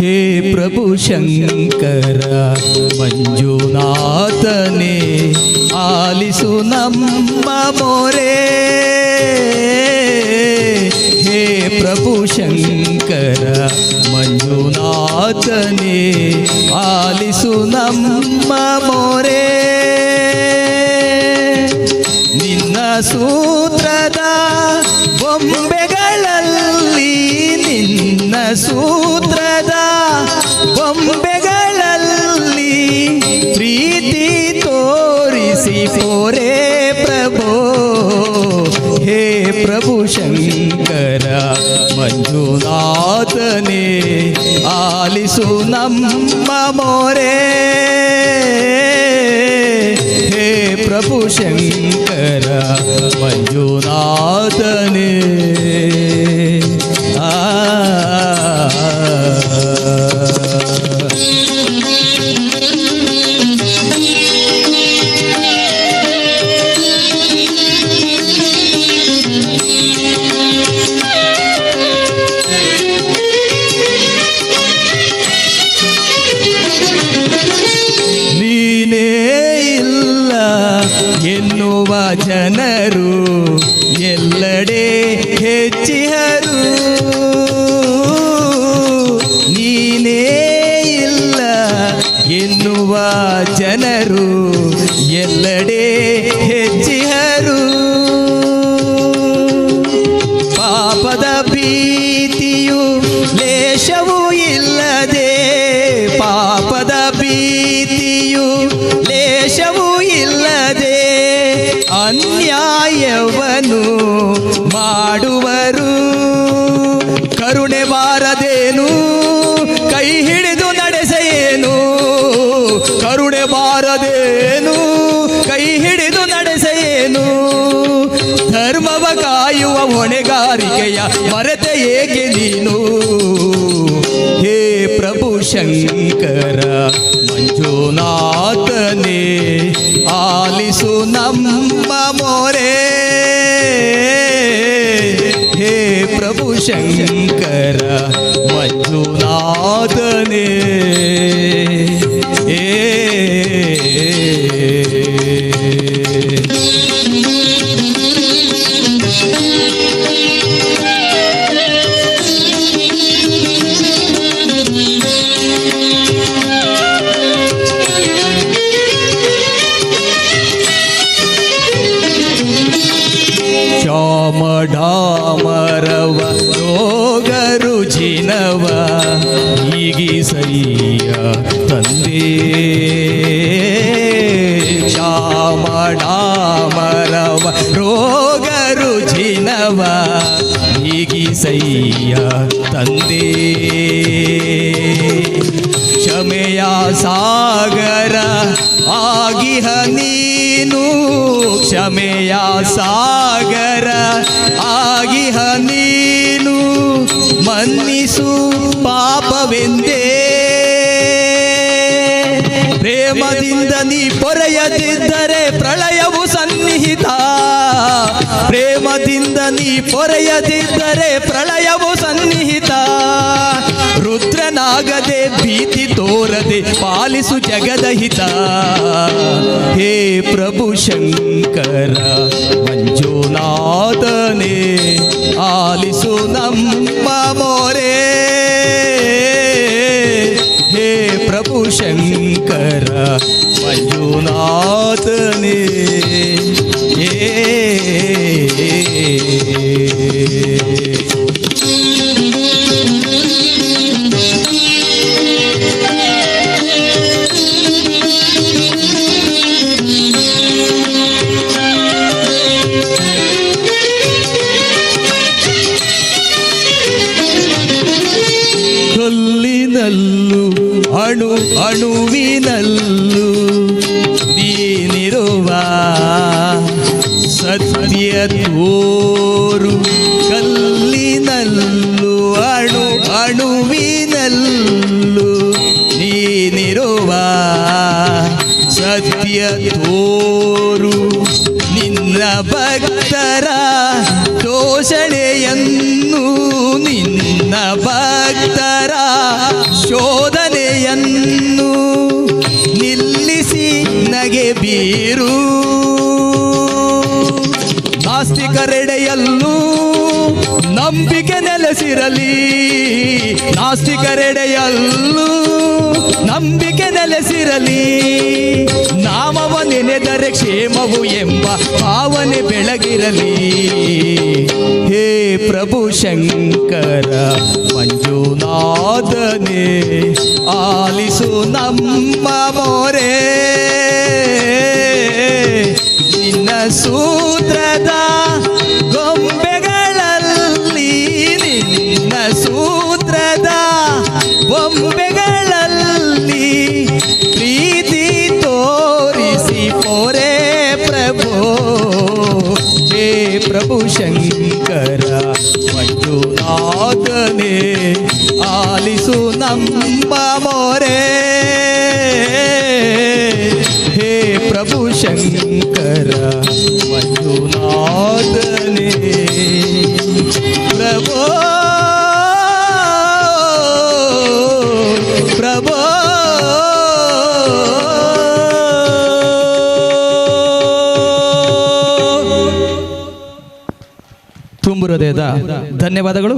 ಹೇ ಪ್ರಭು ಶಂಕರ ಮಂಜುನಾಥನೇ ಆಲಿಸು ನಮ್ಮ ಮೊರೆ ಹೇ ಪ್ರಭು ಶಂಕರ ಮಂಜುನಾಥನೇ ಆಲಿಸು ನಮ್ಮ ಮೊರೆ. ನಿನ್ನ ಸೂತ್ರದ ಬೊಂಬೆಗಳಲ್ಲಿ ನಿನ್ನ ಸೂತ್ರದ ಆಲಿಸು ನಮ್ಮ ಮೊರೆ ಹೇ ಪ್ರಭು ಶಂಕರ ಲೇಷವೂ ಇಲ್ಲದೆ ಅನ್ಯಾಯವನು ಮಾಡುವರು. ಕರುಣೆ ಬಾರದೇನು, ಕೈ ಹಿಡಿದು ನಡೆಸೇನು. ಕರುಣೆ ಬಾರದೇನು, ಕೈ ಹಿಡಿದು ನಡೆಸೇನು. ಧರ್ಮವ ಕಾಯುವ ಹೊಣೆಗಾರಿಕೆಯ ಮರೆತೆ ಏಕೆ ನೀನು? ಹೇ ಪ್ರಭು ಶಂಕರ ನಮ್ಮ ಮೊರೆ ಹೇ ಪ್ರಭು ಶಂಕರ ಮಂಜುನಾಥನೇ ಏ ಶ್ಯಾಮಢಾಮರವ ರೋಗ ರುಜಿನವ ಈಗಿಸಯ್ಯ ತಂದೆ. ಶ್ಯಾಮಢಾಮರವ ರೋಗ ರುಜಿನವ ಈಗಿಸಯ್ಯ ತಂದೆ. ಕ್ಷಮೆಯ ಸಾಗರ ಆಗಿಹ ನೀನು ಕ್ಷಮೆಯ ಸಾಗರ. ಆಗಿಹ ನೀನು ಮನ್ನಿಸು ಪಾಪವೆಂದೇ. ಪ್ರೇಮದಿಂದ ನೀ ಪೊರೆಯದಿದ್ದರೆ ಪ್ರಳಯವು ಸನ್ನಿಹಿತ. ಪ್ರೇಮದಿಂದ ನೀ ಪೊರೆಯದಿದ್ದರೆ ಪ್ರಳಯವು ಸನ್ನಿಹಿತ. ರುದ್ರನಾಗದೆ ಭೀತಿ ತೋರದೆ ಪಾಲಿಸು ಜಗದಹಿತ ಹೇ ಪ್ರಭು ಶಂಕರ ಮಂಜುನಾಥನೇ ಆಲಿಸು ನಮ್ಮ ಮೊರೆ ಹೇ ಪ್ರಭು ಶಂಕರ ಮಂಜುನಾಥನೇ ಏ ಅಣುವಿನಲ್ಲೂ ನೀನಿರುವ ಸತ್ಯ ತೋರು ಕಲ್ಲಿನಲ್ಲೂ ಅಣು ಅಣುವಿನಲ್ಲೂ ನೀನಿರುವ ಸತ್ಯ ತೋರು ನಿನ್ನ ಭಕ್ತರ ಶೋಷಣೆಯನ್ನು ನಿನ್ನ ಭಕ್ತರ ಶೋಧನೆಯನ್ನು ಬೀರು. ನಾಸ್ತಿಕರೆಡೆಯಲ್ಲೂ ನಂಬಿಕೆ ನೆಲೆಸಿರಲಿ. ನಾಸ್ತಿಕರೆಡೆಯಲ್ಲೂ ನಂಬಿಕೆ ನೆಲೆಸಿರಲಿ. ನಾಮವ ನೆನೆದರೆ ಕ್ಷೇಮವು ಎಂಬ ಭಾವನೆ ಬೆಳಗಿರಲಿ. ಹೇ ಪ್ರಭು ಶಂಕರ, ಮಂಜುನಾಥನೇ, ಆಲಿಸು ನಮ್ಮ ಮೊರೆ ಸೂತ್ರದ ಗೊಂಬೆಗಳಲ್ಲಿ ನಿನ್ನ ಸೂತ್ರದ ಗೊಂಬೆಗಳಲ್ಲಿ ಪ್ರೀತಿ ತೋರಿಸಿ ಪೋರೆ ಪ್ರಭು. ಹೇ ಪ್ರಭು ಶಂಕರ ಮಂಜುನಾಥನೇ ಆಲಿಸು ನಮ್ಮ ಹೃದಯದ ಧನ್ಯವಾದಗಳು.